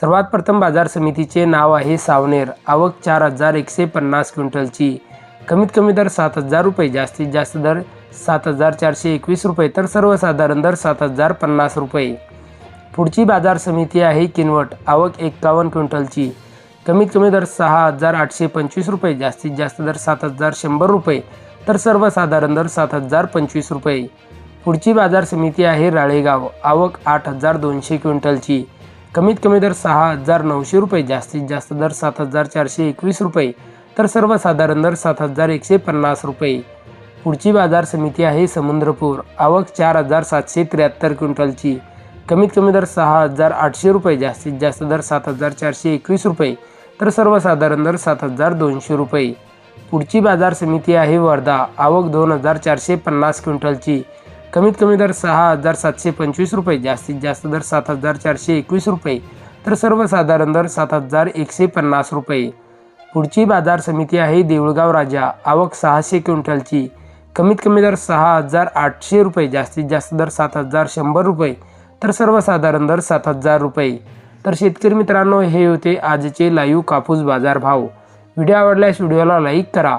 सर्वात प्रथम बाजार समितीचे नाव आहे सावनेर. आवक चार हजार एकशे पन्नास क्विंटलची. कमीत कमी दर सात हजार रुपये जास्तीत जास्त दर सात हजार चारशे एकवीस रुपये तर सर्वसाधारण दर सात हजार पन्नास रुपये. पुढची बाजार समिती आहे किनवट. आवक एक्कावन्न क्विंटलची. कमीत कमी दर सहा हजार आठशे पंचवीस रुपये जास्तीत जास्त दर सात हजार शंभर रुपये तर सर्वसाधारण दर सात हजार पंचवीस रुपये. पुढची बाजार समिती आहे राळेगाव. आवक आठ हजार दोनशे क्विंटलची. कमीत कमी दर सहा हजार नऊशे रुपये जास्तीत जास्त दर सात हजार चारशे एकवीस रुपये तर सर्वसाधारण दर सात हजार एकशे पन्नास रुपये. पुढची बाजार समिती आहे समुद्रपूर. आवक चार हजार सातशे त्र्याहत्तर क्विंटलची. कमीत कमी दर सहा हजार आठशे रुपये जास्तीत जास्त दर सात हजार चारशे एकवीस रुपये तर सर्वसाधारण दर सात हजार दोनशे रुपये. पुढची बाजार समिती आहे वर्धा. आवक दोन हजार चारशे पन्नास क्विंटलची. कमीत कमी दर सहा हजार सातशे पंचवीस रुपये जास्तीत जास्त दर सात हजार चारशे एकवीस रुपये तर सर्वसाधारण दर सात हजार एकशे पन्नास रुपये. पुढची बाजार समिती आहे देऊळगाव राजा आवक सहाशे क्विंटलची. कमीत कमी दर सहा हजार आठशे रुपये जास्तीत जास्त दर सात हजार शंभर रुपये तर सर्वसाधारण दर सात हजार रुपये. तर शेतकरी मित्रांनो हे होते आजचे लाईव्ह कापूस बाजार भाव. व्हिडिओ आवडल्यास व्हिडिओला लाईक करा.